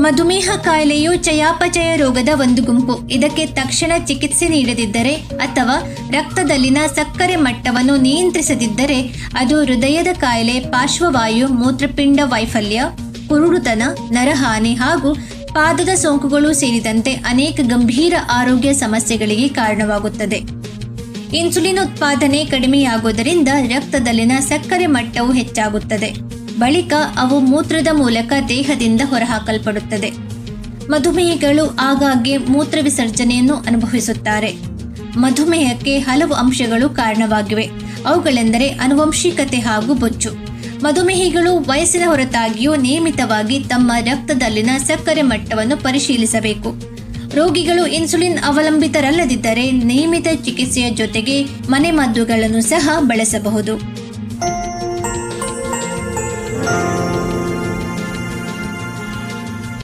ಮಧುಮೇಹ ಕಾಯಿಲೆಯು ಚಯಾಪಚಯ ರೋಗದ ಒಂದು ಗುಂಪು. ಇದಕ್ಕೆ ತಕ್ಷಣ ಚಿಕಿತ್ಸೆ ನೀಡದಿದ್ದರೆ ಅಥವಾ ರಕ್ತದಲ್ಲಿನ ಸಕ್ಕರೆ ಮಟ್ಟವನ್ನು ನಿಯಂತ್ರಿಸದಿದ್ದರೆ ಅದು ಹೃದಯದ ಕಾಯಿಲೆ, ಪಾರ್ಶ್ವವಾಯು, ಮೂತ್ರಪಿಂಡ ವೈಫಲ್ಯ, ಕುರುಡುತನ, ನರಹಾನಿ ಹಾಗೂ ಪಾದದ ಸೋಂಕುಗಳು ಸೇರಿದಂತೆ ಅನೇಕ ಗಂಭೀರ ಆರೋಗ್ಯ ಸಮಸ್ಯೆಗಳಿಗೆ ಕಾರಣವಾಗುತ್ತದೆ. ಇನ್ಸುಲಿನ್ ಉತ್ಪಾದನೆ ಕಡಿಮೆಯಾಗುವುದರಿಂದ ರಕ್ತದಲ್ಲಿನ ಸಕ್ಕರೆ ಮಟ್ಟವು ಹೆಚ್ಚಾಗುತ್ತದೆ. ಬಳಿಕ ಅವು ಮೂತ್ರದ ಮೂಲಕ ದೇಹದಿಂದ ಹೊರಹಾಕಲ್ಪಡುತ್ತದೆ. ಮಧುಮೇಹಿಗಳು ಆಗಾಗ್ಗೆ ಮೂತ್ರ ವಿಸರ್ಜನೆಯನ್ನು ಅನುಭವಿಸುತ್ತಾರೆ. ಮಧುಮೇಹಕ್ಕೆ ಹಲವು ಅಂಶಗಳು ಕಾರಣವಾಗಿವೆ. ಅವುಗಳೆಂದರೆ ಅನುವಂಶಿಕತೆ ಹಾಗೂ ಬೊಚ್ಚು ಮಧುಮೇಹಿಗಳು ವಯಸ್ಸಿನ ಹೊರತಾಗಿಯೂ ನಿಯಮಿತವಾಗಿ ತಮ್ಮ ರಕ್ತದಲ್ಲಿನ ಸಕ್ಕರೆ ಮಟ್ಟವನ್ನು ಪರಿಶೀಲಿಸಬೇಕು. ರೋಗಿಗಳು ಇನ್ಸುಲಿನ್ ಅವಲಂಬಿತರಲ್ಲದಿದ್ದರೆ ನಿಯಮಿತ ಚಿಕಿತ್ಸೆಯ ಜೊತೆಗೆ ಮನೆಮದ್ದುಗಳನ್ನು ಸಹ ಬಳಸಬಹುದು.